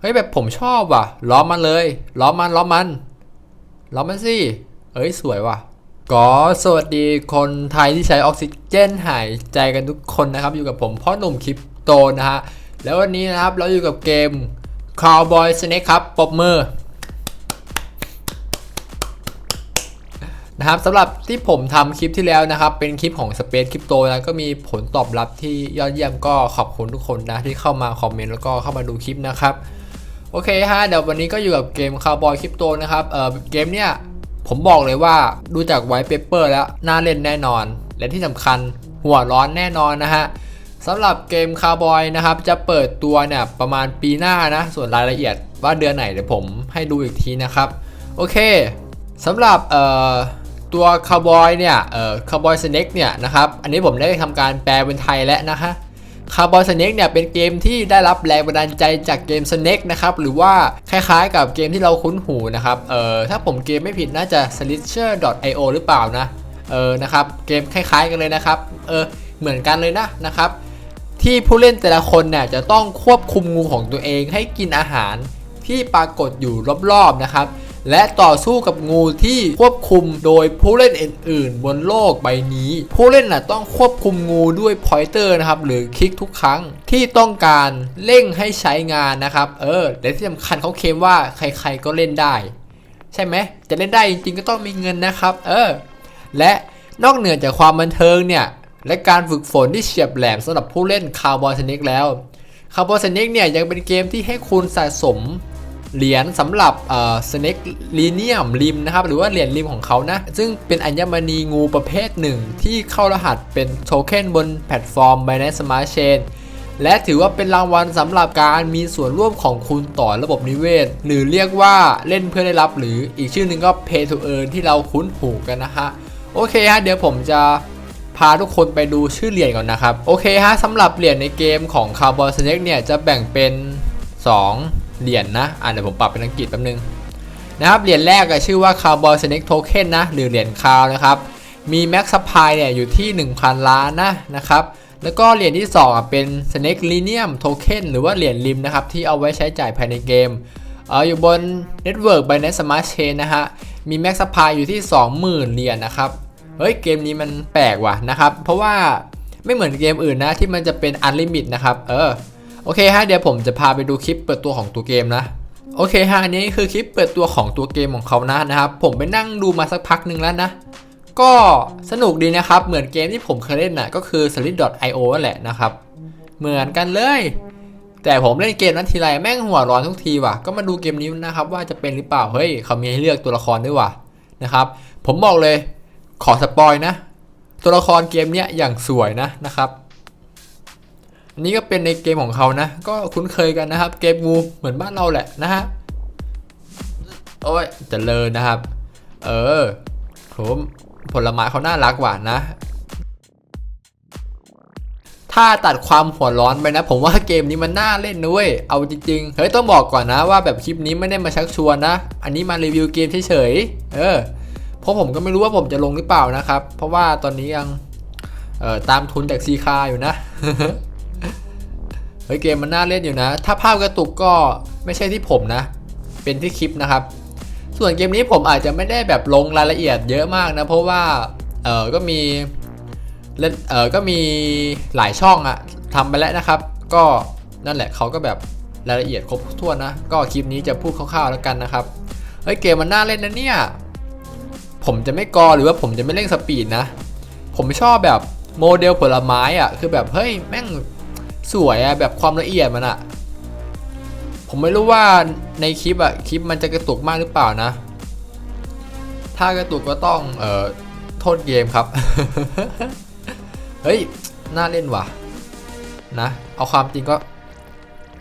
เฮ้ยแบบผมชอบว่ะ ล้อมมันเลย ล้อมมันล้อมมัน ล้อมมันสิ เอ้ยสวยว่ะ ก็สวัสดีคนไทยที่ใช้ออกซิเจนหายใจกันทุกคนนะครับ อยู่กับผมพ่อหนุ่มคริปโตนะฮะ แล้ววันนี้นะครับเราอยู่กับเกม Cowboy Snake ครับปบมือนะครับสำหรับที่ผมทำคลิปที่แล้วนะครับ เป็นคลิปของ Space Crypto นะก็มีผลตอบรับที่ยอดเยี่ยมก็ขอบคุณทุกคนนะที่เข้ามาคอมเมนต์แล้วก็เข้ามาดูคลิปนะครับ โอเคฮะเดี๋ยววันนี้ก็อยู่กับเกม Cowboy Crypto นะครับเออเกมเนี้ยผมบอกเลยว่าดูจากไวท์เปเปอร์แล้วน่าเล่นแน่นอน และที่สำคัญหัวร้อนแน่นอนนะฮะสำหรับเกม Cowboy นะครับจะเปิดตัวเนี่ยประมาณปีหน้านะ ส่วนรายละเอียดว่าเดือนไหนเดี๋ยวผมให้ดูอีกทีนะครับ โอเคสำหรับเอ่อตัวคาวบอยเนี่ยเอ่อคาวบอยสเน็กเนี่ยนะครับอันนี้ผมได้ทำการแปลเป็นไทยแล้วนะฮะ คาวบอยสเน็กเนี่ยเป็นเกมที่ได้รับแรงบันดาลใจจากเกมสเน็กนะครับหรือว่าคล้ายๆ กับเกมที่เราคุ้นหูนะครับเอ่อถ้าผมเกมไม่ผิดน่าจะ slisher.io หรือเปล่านะเออนะครับเกมคล้าย ๆ กันเลยนะครับเออเหมือนกันเลยนะนะครับที่ผู้เล่นแต่ละคนเนี่ยจะต้องควบคุมงูของตัวเองให้กินอาหารที่ปรากฏอยู่รอบๆนะครับ และต่อสู้กับงูที่ควบคุมโดยผู้เล่นอื่นๆ บนโลกใบนี้ ผู้เล่นน่ะต้องควบคุมงูด้วยพอยเตอร์นะครับหรือคลิกทุกครั้งที่ต้องการเร่งให้ใช้งานนะครับเออและที่สำคัญเขาเคลมว่าใครๆก็เล่นได้ ใช่ไหมจะเล่นได้จริงๆก็ต้องมีเงินนะครับ เออ และนอกเหนือจากความบันเทิงเนี่ยและการฝึกฝนที่เฉียบแหลมสำหรับผู้เล่นคาร์บอนสเน็กแล้วคาร์บอนสเน็กเนี่ยยังเป็นเกมที่ให้คุณสะสม เหรียญสำหรับเอ่อสเน็กลีเนียมริมนะครับหรือว่าเหรียญริมของเขานะ ซึ่งเป็นอัญมณีงูประเภทหนึ่ง ที่เข้ารหัสเป็นโทเค็นบนแพลตฟอร์ม Binance Smart Chain และถือว่าเป็นรางวัลสำหรับการมีส่วนร่วมของคุณต่อระบบนิเวศ หรือเรียกว่าเล่นเพื่อได้รับ หรืออีกชื่อหนึ่งก็ Pay to Earn ที่เราคุ้นหูกันนะฮะ โอเคฮะเดี๋ยวผมจะพาทุกคนไปดูชื่อเหรียญก่อนนะครับ โอเคฮะสำหรับเหรียญในเกมของ Carbon Snake เนี่ยจะแบ่งเป็น 2 เหรียญนะอะเดี๋ยวผมปรับเป็นอังกฤษแป๊บนึงนะครับ เหรียญแรกชื่อว่า Carbon Snake Token นะหรือเหรียญคาวนะครับ มี Max Supply เนี่ยอยู่ที่ 1,000 ล้านนะนะครับ แล้วก็เหรียญที่2อะเป็น Snake Linium Token หรือว่าเหรียญริมนะครับ ที่เอาไว้ใช้จ่ายภายในเกมเอออยู่บน Network Binance Smart Chain นะฮะ มี Max Supply อยู่ที่ 20,000 เหรียญนะครับ เฮ้ย เกมนี้มันแปลกว่ะนะครับ เพราะว่าไม่เหมือนเกมอื่นนะที่มันจะเป็น Unlimit นะครับ เออ โอเคฮะเดี๋ยวผมจะพาไปดูคลิปเปิดตัวของตัวเกมนะโอเคฮะอันนี้คือคลิปเปิดตัวของตัวเกมของเขานะนะครับผมไปนั่งดูมาสักพักหนึ่งแล้วนะ ก็สนุกดีนะครับ เหมือนเกมที่ผมเคยเล่นน่ะก็คือ solid.io นั่นแหละนะครับ เหมือนกันเลย แต่ผมเล่นเกมนั้นทีไรแม่งหัวร้อนทุกทีว่ะก็มาดูเกมนี้นะครับ ว่าจะเป็นหรือเปล่าเฮ้ยเขามีให้เลือกตัวละครด้วยว่ะนะครับ ผมบอกเลยขอสปอยนะ ตัวละครเกมเนี้ยอย่างสวยนะนะครับ นนี้ก็เป็นในเกมของเขานะ ก็คุ้นเคยกันนะครับ เกมงูเหมือนบ้านเราแหละนะฮะโอ้ยเจริญนะครับ เออผมผลไม้เขาน่ารักหวานนะ ถ้าตัดความหัวร้อนไปนะ ผมว่าเกมนี้มันน่าเล่นนะเว้ยเอาจริงๆ เฮ้ยต้องบอกก่อนนะว่าแบบคลิปนี้ไม่ได้มาชักชวนนะ อันนี้มารีวิวเกมเฉยๆ เออ เพราะผมก็ไม่รู้ว่าผมจะลงหรือเปล่านะครับ เพราะว่าตอนนี้ยังเออตามทุนจากซีคาอยู่นะ เฮ้ยเกมมันน่าเล่นอยู่นะ ถ้าภาพกระตุกก็ไม่ใช่ที่ผมนะ เป็นที่คลิปนะครับ ส่วนเกมนี้ผมอาจจะไม่ได้แบบลงรายละเอียดเยอะมากนะ เพราะว่าเออก็มีเล่นเออก็มีหลายช่องอะทำไปแล้วนะครับ ก็นั่นแหละเขาก็แบบรายละเอียดครบถ้วนนะ ก็คลิปนี้จะพูดคร่าวๆแล้วกันนะครับ เฮ้ยเกมมันน่าเล่นนะเนี่ย ผมจะไม่กอหรือว่าผมจะไม่เร่งสปีดนะ ผมชอบแบบโมเดลผลไม้อะคือแบบเฮ้ยแม่ง สวยอะแบบความละเอียดมันอะผมไม่รู้ว่าในคลิปอะคลิปมันจะกระตุกมากหรือเปล่านะ ถ้ากระตุกก็ต้องเอ่อโทษเกมครับ เฮ้ย น่าเล่นว่ะ นะ เอาความจริงก็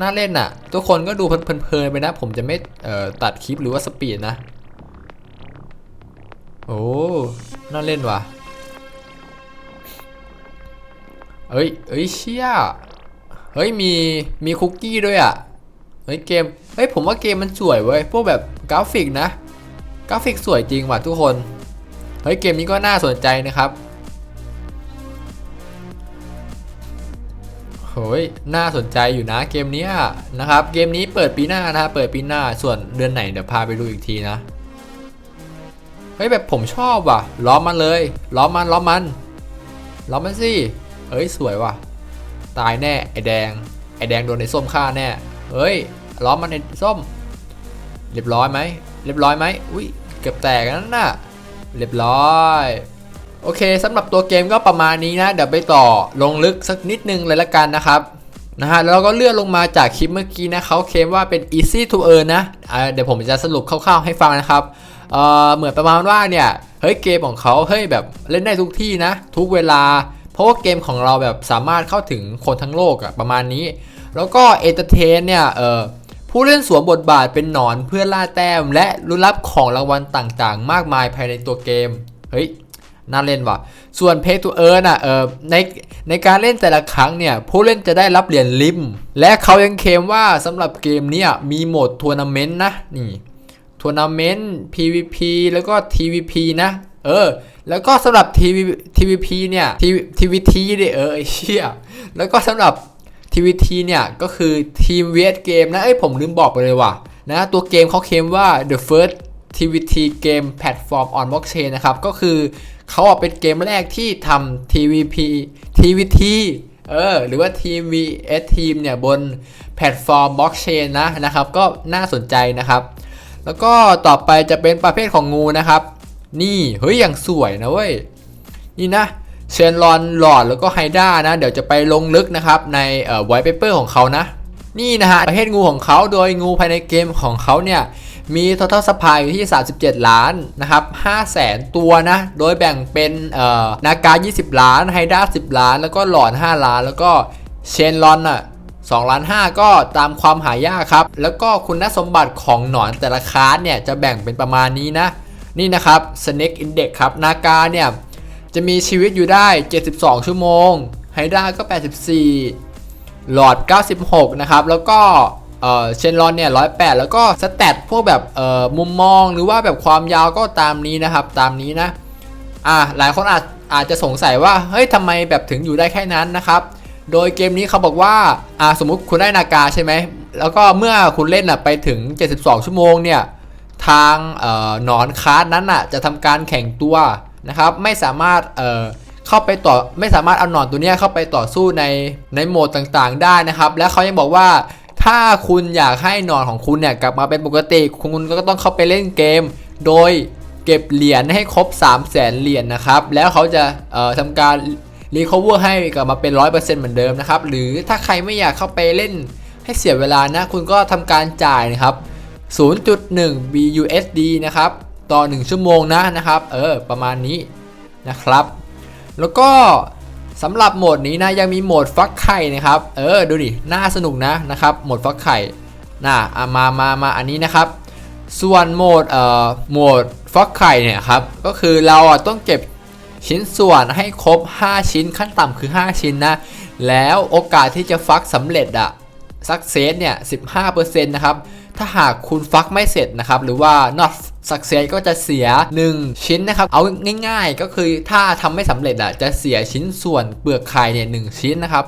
น่าเล่นน่ะ ทุกคนก็ดูเพลินๆไปนะ ผมจะไม่เอ่อตัดคลิปหรือว่าสปีดนะ โอ้ น่าเล่นว่ะ เอ้ย เอ้ยเชี่ย เฮ้ยมีมีคุกกี้ด้วยอะ เฮ้ยเกม เฮ้ยผมว่าเกมมันสวยเว้ย พวกแบบกราฟิกนะ กราฟิกสวยจริงว่ะทุกคน เฮ้ยเกมนี้ก็น่าสนใจนะครับเฮ้ยน่าสนใจอยู่นะเกมนี้นะครับ เกมนี้เปิดปีหน้านะฮะเปิดปีหน้า ส่วนเดือนไหนเดี๋ยวพาไปดูอีกทีนะ เฮ้ยแบบผมชอบว่ะ ล้อมมันเลย ล้อมมันล้อมมัน ล้อมมันสิเฮ้ยสวยว่ะ ตายแน่ไอแดง ไอแดงโดนไอส้มฆ่าแน่ เฮ้ยล้อมมันไอส้ม เรียบร้อยไหม เรียบร้อยไหมอุ้ยเกือบแตกแล้วน่ะ เรียบร้อยโอเคสำหรับตัวเกมก็ประมาณนี้นะ เดี๋ยวไปต่อลงลึกสักนิดนึงเลยละกันนะครับนะฮะแล้วก็เลื่อนลงมาจากคลิปเมื่อกี้นะเขาเคลมว่าเป็น easy to earn นะเดี๋ยวผมจะสรุปคร่าวๆให้ฟังนะครับเเหมือนประมาณว่าเนี่ยเฮ้ยเกมของเขาเฮ้ยแบบเล่นได้ทุกที่นะ ทุกเวลา เพราะว่าเกมของเราแบบสามารถเข้าถึงคนทั้งโลกอะประมาณนี้ แล้วก็เอนเตอร์เทนเนี่ยเออผู้เล่นสวมบทบาทเป็นหนอนเพื่อล่าแต้ม และรุ้นรับของรางวัลต่างๆ มากมายภายในตัวเกม เฮ้ยน่าเล่นว่ะ ส่วน Pay to Earn อะเออในในการเล่นแต่ละครั้งเนี่ย ผู้เล่นจะได้รับเหรียญลิม และเขายังเคลมว่าสำหรับเกมเนี้มีโหมดทัวร์นาเมนต์นะ นี่ทัวร์นาเมนต์ PVP แล้วก็ TVP นะ เออ แล้วก็สำหรับ TV TVP เนี่ย TVT เนี่ยเออไอเชี่ยแล้วก็สำหรับ TVT เนี่ย ก็คือทีม vs เกมนะเอ้ยผมลืมบอกไปเลยว่ะนะตัวเกมเขาเคมว่า the first TVT game platform on blockchain นะครับ ก็คือเขาอะเป็นเกมแรกที่ทำ TVP TVT เออ หรือว่า Team vs Team เนี่ย บนแพลตฟอร์มบล็อกเชนนะนะครับ ก็น่าสนใจนะครับ แล้วก็ต่อไปจะเป็นประเภทของงูนะครับ นี่เฮ้ยอย่างสวยนะเว้ยนี่นะเชนรอนหลอดแล้วก็ไฮด้านะ เดี๋ยวจะไปลงลึกนะครับ ในเอ่อไวท์เปเปอร์ของเขานะ นี่นะฮะประเภทงูของเขาโดยงูภายในเกมของเขาเนี่ยมี total supply อยู่ที่ 37 ล้านนะครับ5แสนตัวนะ โดยแบ่งเป็นเอ่อนาการ20 ล้าน ไฮด้า10 ล้าน แล้วก็หลอด5ล้าน แล้วก็เชนรอนอะ2ล้าน5ก็ตามความหายากครับ แล้วก็คุณสมบัติของหนอนแต่ละคลาสเนี่ยจะแบ่งเป็นประมาณนี้นะ นี่นะครับ Snake Index ครับ นาการเนี่ย จะมีชีวิตอยู่ได้ 72 ชั่วโมง ไฮด้าก็ 84 หลอด 96 นะครับ แล้วก็เชนรอนเนี่ย 108 แล้วก็สแตทพวกแบบมุมมองหรือว่าแบบความยาวก็ตามนี้นะครับ ตามนี้นะ อ่า หลายคนอาจอาจจะสงสัยว่า เฮ้ยทำไมแบบถึงอยู่ได้แค่นั้นนะครับ โดยเกมนี้เขาบอกว่า อ่า สมมุติคุณได้นากาใช่ไหม แล้วก็เมื่อคุณเล่นอะไปถึง 72 ชั่วโมงเนี่ย ทางหนอนคาร์ดนั้นอะจะทำการแข่งตัวนะครับ ไม่สามารถเข้าไปต่อไม่สามารถเอาหนอนตัวนี้เข้าไปต่อสู้ในในโหมดต่างๆ ได้นะครับ และเขายังบอกว่าถ้าคุณอยากให้หนอนของคุณเนี่ยกลับมาเป็นปกติ คุณก็ต้องเข้าไปเล่นเกม โดยเก็บเหรียญให้ครบ 3 0 0แสนเหรียญนะครับ แล้วเขาจะทำการรีคอเวอร์ให้กลับมาเป็น 100%เหมือนเดิมนะครับ หรือถ้าใครไม่อยากเข้าไปเล่นให้เสียเวลานะ คุณก็ทำการจ่ายนะครับ 0.1 BUSD นะครับ ต่อ 1 ชั่วโมงนะนะครับ เออ ประมาณนี้นะครับ แล้วก็สำหรับโหมดนี้นะ ยังมีโหมดฟักไข่นะครับ เออ ดูดิ น่าสนุกนะนะครับ โหมดฟักไข่น่าอะมามามาอันนี้นะครับ ส่วนโหมด เอ่อ โหมดฟักไข่เนี่ยครับ ก็คือเราต้องเก็บชิ้นส่วนให้ครบ 5 ชิ้นขั้นต่ำคือ 5 ชิ้นนะ แล้วโอกาสที่จะฟักสำเร็จอะสักเซสเนี่ย 15%นะครับ ถ้าหากคุณฟักไม่เสร็จนะครับ หรือว่า not success ก็จะเสีย 1 ชิ้นนะครับ เอาง่ายๆ ก็คือถ้าทำไม่สำเร็จอะจะเสียชิ้นส่วนเปลือกไข่เนี่ยหชิ้นนะครับ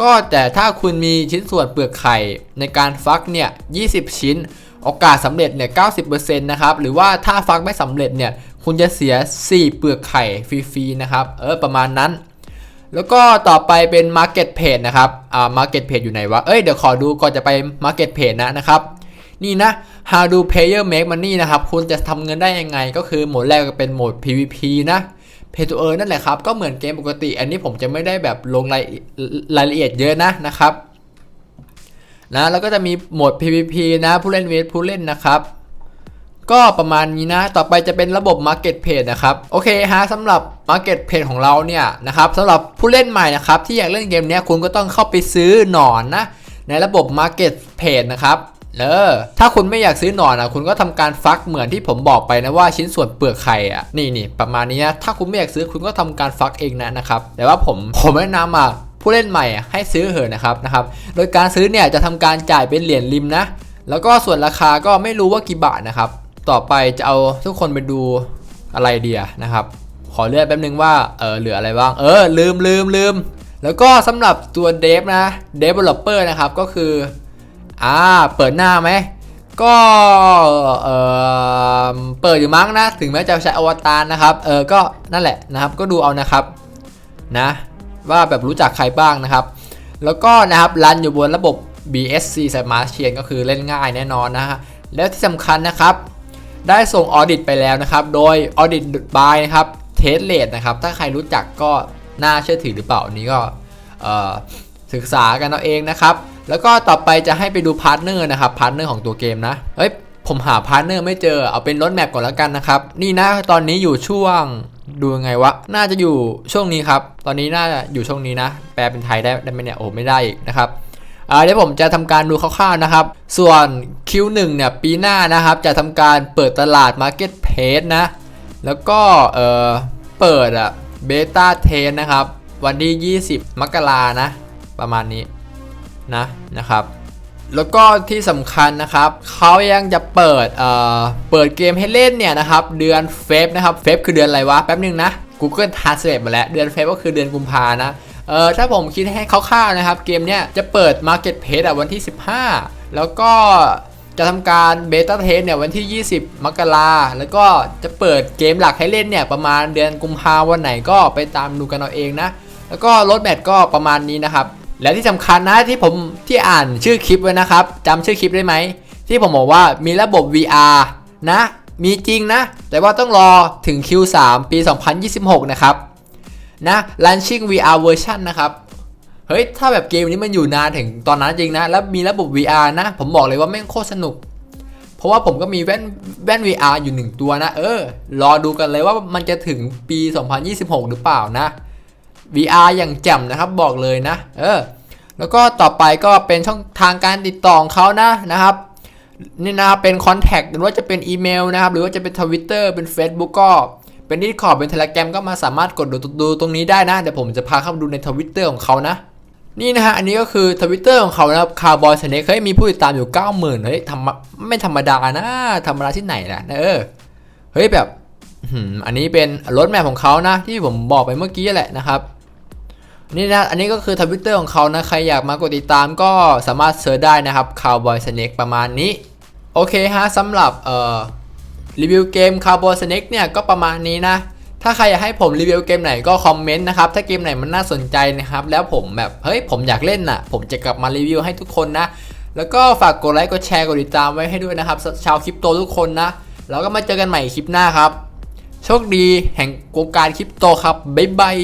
ก็แต่ถ้าคุณมีชิ้นส่วนเปลือกไข่ในการฟักเนี่ย 20 ชิ้น โอกาสสำเร็จเนี่ย 90%นะครับ หรือว่าถ้าฟักไม่สำเร็จเนี่ย คุณจะเสีย 4 เปลือกไข่ฟรีๆนะครับ เออ ประมาณนั้น แล้วก็ต่อไปเป็น Market Page นะครับ อ่า Market Page อยู่ไหนวะ เอ้ย เดี๋ยวขอดูก่อนจะไป Market Page นะนะครับ นี่นะ How do player make money นะครับ คุณจะทำเงินได้ยังไง ก็คือโหมดแรกก็เป็นโหมด PVP นะ Pay to earn นั่นแหละครับ ก็เหมือนเกมปกติ อันนี้ผมจะไม่ได้แบบลงรายรายละเอียดเยอะนะนะครับนะแล้วก็จะมีโหมด PVP นะผู้เล่น vs ผู้เล่นนะครับก็ประมาณนี้นะ ต่อไปจะเป็นระบบ Market Page นะครับ โอเคฮะสำหรับ Market Page ของเราเนี่ยนะครับสำหรับผู้เล่นใหม่นะครับ ที่อยากเล่นเกมเนี้ยคุณก็ต้องเข้าไปซื้อหนอนนะ ในระบบ Market Page นะครับ เออถ้าคุณไม่อยากซื้อหนอนอะคุณก็ทำการฟักเหมือนที่ผมบอกไปนะว่าชิ้นส่วนเปลือกไข่อะนี่นี่ประมาณนี้นะถ้าคุณไม่อยากซื้อคุณก็ทำการฟักเองนะนะครับแต่ว่าผมผมแนะนำอะผู้เล่นใหม่อะให้ซื้อเหอะนะครับนะครับ โดยการซื้อเนี่ยจะทำการจ่ายเป็นเหรียญริมนะ แล้วก็ส่วนราคาก็ไม่รู้ว่ากี่บาทนะครับ ต่อไปจะเอาทุกคนไปดูอะไรเดียนะครับ ขอเลือกแป๊บนึงว่าเออเหลืออะไรบ้างเออลืมลืมลืมแล้วก็สำหรับตัวเดฟนะ developer นะครับก็คือ อ่า เปิดหน้าไหม ก็เออเปิดอยู่มั้งนะ ถึงแม้จะใช้อวตารนะครับ เออ ก็นั่นแหละนะครับ ก็ดูเอานะครับ นะ ว่าแบบรู้จักใครบ้างนะครับ แล้วก็นะครับรันอยู่บนระบบ BSC Smart Chain ก็คือเล่นง่ายแน่นอนนะฮะ แล้วที่สำคัญนะครับ ได้ส่งออดิตไปแล้วนะครับ โดยออดิตบายนะครับเทสเลดนะครับ ถ้าใครรู้จักก็น่าเชื่อถือหรือเปล่า อันนี้ก็ศึกษากันเอาเองนะครับ แล้วก็ต่อไปจะให้ไปดูพาร์ทเนอร์นะครับพาร์ทเนอร์ของตัวเกมนะเฮ้ยผมหาพาร์ทเนอร์ไม่เจอเอาเป็นรถแมพก่อนแล้วกันนะครับ นี่นะตอนนี้อยู่ช่วงดูยังไงวะ น่าจะอยู่ช่วงนี้ครับ ตอนนี้น่าจะอยู่ช่วงนี้นะ แปลเป็นไทยได้ได้ไหมเนี่ยโอ้ไม่ได้อีกนะครับเดี๋ยวผมจะทำการดูคร่าวๆนะครับ ส่วน Q1 เนี่ยปีหน้านะครับ จะทำการเปิดตลาด Marketplace นะ แล้วก็เออเปิดอะเบต้าเทนนะครับ วันที่ 20 มกรานะ ประมาณนี้ นะนะครับ แล้วก็ที่สำคัญนะครับเขายังจะเปิดเอ่อเปิดเกมให้เล่นเนี่ยนะครับเดือนเฟบนะครับเฟบคือเดือนอะไรวะแป๊บนึงนะ Google Translate มาแล้วเดือนเฟบก็คือเดือนกุมภานะเออถ้าผมคิดให้คร่าวๆนะครับ เกมเนี้ยจะเปิด Marketplace อะวันที่ 15 แล้วก็จะทำการเบต้าเทสเนี่ยวันที่ 20 มกราแล้วก็จะเปิดเกมหลักให้เล่นเนี่ยประมาณเดือนกุมภาวันไหนก็ไปตามดูกันเอาเองนะ แล้วก็รถแมทก็ประมาณนี้นะครับ และที่สำคัญนะที่ผมที่อ่านชื่อคลิปไว้นะครับจำชื่อคลิปได้ไหม ที่ผมบอกว่ามีระบบ VR นะ มีจริงนะ แต่ว่าต้องรอถึง Q3 ปี 2026 นะครับ นะ Launching VR version นะครับ เฮ้ย ถ้าแบบเกมนี้มันอยู่นานถึงตอนนั้นจริงนะ แล้วมีระบบ VR นะ ผมบอกเลยว่าแม่งโคตรสนุก เพราะว่าผมก็มีแว่นแว่น VR อยู่หนึ่งตัวนะ เออ รอดูกันเลยว่ามันจะถึงปี 2026 หรือเปล่านะ VR อย่างแจ่มนะครับบอกเลยนะ เออ แล้วก็ต่อไปก็เป็นช่องทางการติดต่อของเขานะนะครับนี่นะครับเป็นคอนแทคหรือว่าจะเป็นอีเมลนะครับ หรือว่าจะเป็นทวิตเตอร์เป็น Facebook ก็เป็นดิสคอร์เป็นเทเล gram ก็มาสามารถกดดูดูตรงนี้ได้นะ เดี๋ยวผมจะพาเข้าดูในทวิตเตอร์ของเขานะ นี่นะฮะ อันนี้ก็คือทวิตเตอร์ของเขานะครับคาร์บอยสเนคเฮ้ยมีผู้ติดตามอยู่ 90,000เฮ้ยทำไม่ธรรมดานะ ธรรมดาที่ไหนล่ะเออ เฮ้ยแบบอันนี้เป็นรถแมพของเขานะ ที่ผมบอกไปเมื่อกี้แหละนะครับ นี่นะ อันนี้ก็คือทวิตเตอร์ของเขานะ ใครอยากมากดติดตามก็สามารถเซิร์ชได้นะครับ Cowboy Snake ประมาณนี้ โอเคฮะสำหรับเอ่อรีวิวเกม Cowboy Snake เนี่ยก็ประมาณนี้นะ ถ้าใครอยากให้ผมรีวิวเกมไหนก็คอมเมนต์นะครับ ถ้าเกมไหนมันน่าสนใจนะครับ แล้วผมแบบเฮ้ยผมอยากเล่นน่ะ ผมจะกลับมารีวิวให้ทุกคนนะ แล้วก็ฝากกดไลค์กดแชร์กดติดตามไว้ให้ด้วยนะครับ ชาวคริปโตทุกคนนะ แล้วก็มาเจอกันใหม่คลิปหน้าครับ โชคดีแห่งวงการคริปโตครับบ๊ายบาย